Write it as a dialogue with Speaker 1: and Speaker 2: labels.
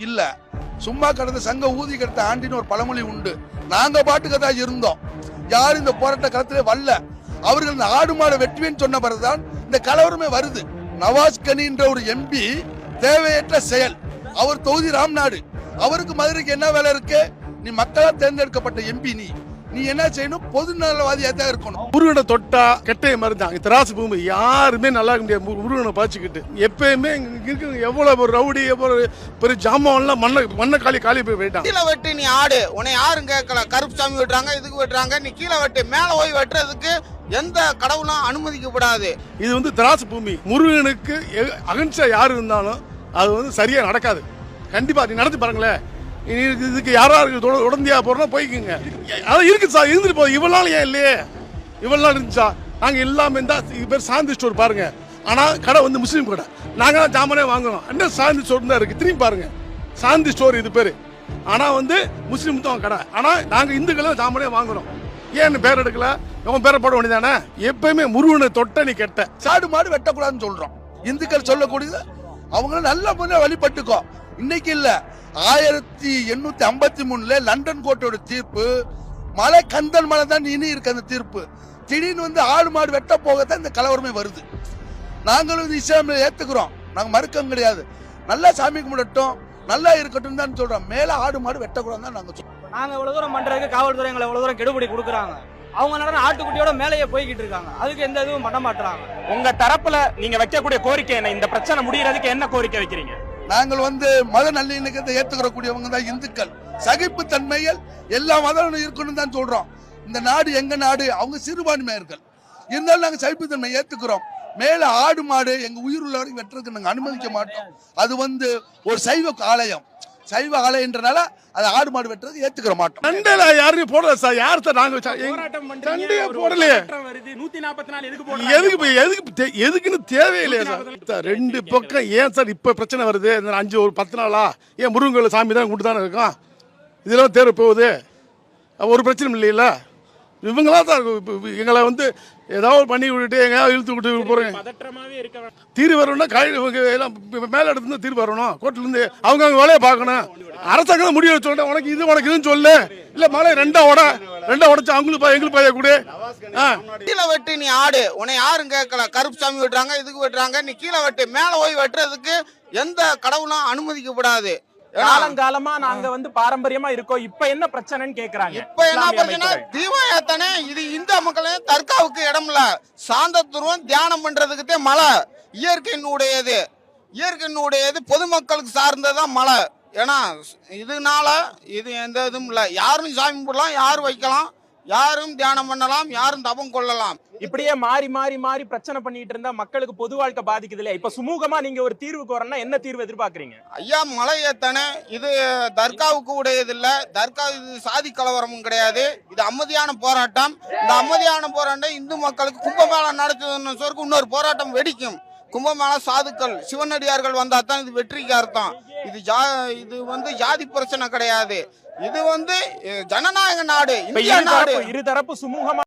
Speaker 1: இல்ல. சும்மா கடந்த சங்க ஊதி கடத்த ஆண்டின்னு ஒரு பழமொழி உண்டு. நாங்க பாட்டுக்கு தான் இருந்தோம். யாரும் இந்த போராட்ட களத்திலே வரல. அவர்கள் இந்த ஆடு மாடு வெட்டுவேன்னு சொன்ன பிறகுதான் இந்த கலவரமே வருது. நவாஸ் கனின்ற ஒரு எம்பி தேவையற்ற செயல். அவர் தொகுதி ராம்நாடு. அவருக்கு மதுரைக்கு என்ன வேலை இருக்கு? நீ மக்களால் தேர்ந்தெடுக்கப்பட்ட எம்பி நீ. நீ என்ன செய்யணும்? பொது நலவாதியா தான் இருக்கணும்.
Speaker 2: முருகனை தொட்டா கெட்டைய மருந்தாங்க திராசு பூமி யாருமே நல்லா இருக்க முடியாது. முருகனை பாய்ச்சிக்கிட்டு. எப்பயுமே இங்க இருக்கிற எவ்வளவு ஒரு ரவுடி எவ்வளவு பெரிய ஜாமான்லாம் மண்ணை மண்ணை காலி காலி போய் போயிட்டான்.
Speaker 3: கீழே வெட்டு நீ ஆடு. உன்னை யாரும் கேட்கல. கருப்பு சாமி வெட்டுறாங்க இதுக்கு வெட்டுறாங்க. நீ கீழே வெட்டு. மேல போய் வெட்டுறதுக்கு எந்த கடவுளும் அனுமதிக்கப்படாது.
Speaker 2: இது வந்து திராசு பூமி முருகனுக்கு அகன்ஸ்டா யார் இருந்தாலும் அது வந்து சரியா நடக்காது. கண்டிப்பா நீ நடத்தி பாருங்களேன். இதுக்கு- இதுக்கு யாரா இருக்கு? தொட- உடந்தையா போறோம் போய்க்குங்க. அதான் இருக்கு சார் இருந்துட்டு போகுது. இவ்வளவு நாள் ஏன் இல்லையே? இவ்வளவு நாள் இருந்துச்சா? நாங்க எல்லாமே இருந்தா இது பேர் சாந்தி ஸ்டோர் பாருங்க. ஆனா கடை வந்து முஸ்லீம் கடை. நாங்க தான் ஜாமானே வாங்குறோம். என்ன சாந்தி ஸ்டோர் தான் இருக்கு? திரும்பி பாருங்க. சாந்தி ஸ்டோர் இது பேரு. ஆனா வந்து முஸ்லீம் தான் கடை. ஆனா நாங்க இந்துக்கள் தான் ஜாமானே வாங்குறோம். ஏன்னு பேர் எடுக்கல? உன் பேரை போட வேண்டியதானே? எப்பயுமே முருகனை தொட்ட நீ கெட்ட.
Speaker 1: சாடு மாடு வெட்டக்கூடாதுன்னு சொல்றோம். இந்துக்கள் சொல்லக்கூடியது அவங்க நல்ல முறையில் வழிபட்டுக்கோ. இன்னைக்கு இல்லை. ஆயிரத்தி எண்ணூத்தி ஐம்பத்தி மூணுல லண்டன் கோர்ட்டோட தீர்ப்பு மலை கந்தன் மலை தான் இனி இருக்கு அந்த தீர்ப்பு. திடீர்னு வந்து ஆடு மாடு வெட்ட போகத்தான் இந்த கலவரமே வருது. நாங்களும் இது இஸ்லாமிய ஏத்துக்கிறோம். நாங்க மறுக்கம் கிடையாது. நல்லா சாமி கும்பிடட்டும் நல்லா இருக்கட்டும் தான் சொல்றோம். மேல ஆடு மாடு வெட்டக்கூடாதுன்னு தான் நாங்க சொல்றோம்.
Speaker 4: நாங்க இவ்வளவு தூரம் பண்றதுக்கு காவல்துறை எங்களை இவ்வளவு தூரம் கெடுபிடி கொடுக்குறாங்க. அவங்க நடன ஆட்டுக்குட்டியோட மேலேயே போய்கிட்டு இருக்காங்க. அதுக்கு எந்த இதுவும் பண்ண மாட்டாங்க
Speaker 5: உங்க தரப்புல நீங்க வைக்கக்கூடிய கோரிக்கை என்ன? இந்த பிரச்சனை முடியறதுக்கு என்ன கோரிக்கை வைக்கிறீங்க?
Speaker 1: நாங்கள் வந்து மத நல்லிணக்கத்தை ஏத்துக்கிறக்கூடியவங்க தான் இந்துக்கள். சகிப்பு தன்மையில் எல்லா மதம் இருக்கணும் தான் சொல்றோம். இந்த நாடு எங்க நாடு? அவங்க சிறுபான்மையர்கள் இருந்தாலும் நாங்கள் சகிப்புத்தன்மை ஏற்றுக்கிறோம் மேல ஆடு மாடு எங்க உயிர் உள்ள வெட்டுறதுக்கு நாங்கள் அனுமதிக்க மாட்டோம். அது வந்து ஒரு சைவ ஆலயம். சைவ ஆலயன்றனால அது ஆடு மாடு வெட்டுறது ஏத்துக்கிற மாட்டோம்.
Speaker 2: சண்டையில யாரையும் போடல சார். யார் சார் நாங்க சண்டையே போடலையே.
Speaker 5: வருது. நூத்தி நாற்பத்தி நாலு எதுக்கு
Speaker 2: எதுக்கு இப்ப எதுக்கு தே- எதுக்குன்னு தேவையில்லையா சார். ரெண்டு பக்கம் ஏன் சார் இப்ப பிரச்சனை வருது? இந்த அஞ்சு ஒரு பத்து நாளா? ஏன் முருகன் சாமி தான் கூட்டு தானே இருக்கோம்? இதெல்லாம் தேர்வு போகுது. ஒரு பிரச்சனையும் இல்லைல்ல? இவங்களா தான் எங்களை வந்து ஏதாவது பண்ணி விட்டுட்டு எங்கேயாவது இழுத்து விட்டு போறேன்
Speaker 5: பதற்றமாவே இருக்க வேண்டாம்.
Speaker 2: தீர்வு வரணும்னா இவங்க எல்லாம் மேல இடத்துல இருந்து தீர்வு வரணும். கோர்ட்ல இருந்து அவங்க அவங்க வேலையை பார்க்கணும். அரசாங்கம் தான் முடிவு சொல்றேன் உனக்கு இது உனக்கு இதுன்னு சொல்லு. இல்ல மழை ரெண்டா உட ரெண்டா உடைச்சு அவங்களுக்கு எங்களுக்கு பாய கொடு.
Speaker 3: கீழே வெட்டு நீ ஆடு. உன்னை யாரும் கேட்கல. கருப்பு சாமி வெட்டுறாங்க இதுக்கு வெட்டுறாங்க. நீ கீழே வெட்டு மேல போய் வெட்டுறதுக்கு எந்த கடவுளும் அனுமதிக்கப்படாது.
Speaker 5: காலங்காலமா நாங்க வந்து பாரம்பரியமா இருக்கோம். இப்ப என்ன பிரச்சனைன்னு கேக்குறாங்க.
Speaker 3: இப்ப என்ன பிரச்சனை ஏத்தனே இது இந்து மக்களே தற்காவுக்கு இடம் இல்ல சாந்தத்துருவம் தியானம் பண்றதுக்குத்தே மலை. இயற்கையினுடையது. இயற்கையினுடையது பொதுமக்களுக்கு சார்ந்ததான் மலை. ஏன்னா இதனால இது எந்த இதுவும் இல்ல. யாரும் சாமி கும்பிடலாம் யாரும் வைக்கலாம். யாரும் தியானம் பண்ணலாம் யாரும் தபம் கொள்ளலாம்.
Speaker 5: இப்படியே மாறி மாறி மாறி பிரச்சனை பண்ணிட்டு இருந்தா மக்களுக்கு பொது வாழ்க்கை பாதிக்குது இல்லையா இப்ப சுமூகமா நீங்க ஒரு தீர்வுக்கு வரணும்னா என்ன தீர்வு எதிர்பார்க்கறீங்க?
Speaker 3: ஐயா மலை ஏத்தனே இது தர்காவுக்கு உடையது இல்ல தர்கா இது சாதி கலவரமும் கிடையாது. இது அமைதியான போராட்டம். இந்த அமைதியான போராட்டம் இந்து மக்களுக்கு கும்பமேளம் நடத்துதுன்னு சொல்லிட்டு இன்னொரு போராட்டம் வெடிக்கும். கும்பமேளா சாதுக்கள் சிவனடியார்கள் வந்தா தான் இது வெற்றிக்கு அர்த்தம். இது ஜா இது வந்து ஜாதி பிரச்சனை கிடையாது. இது வந்து ஜனநாயக நாடு இந்தியா நாடு.
Speaker 5: இருதரப்பு சுமூகமா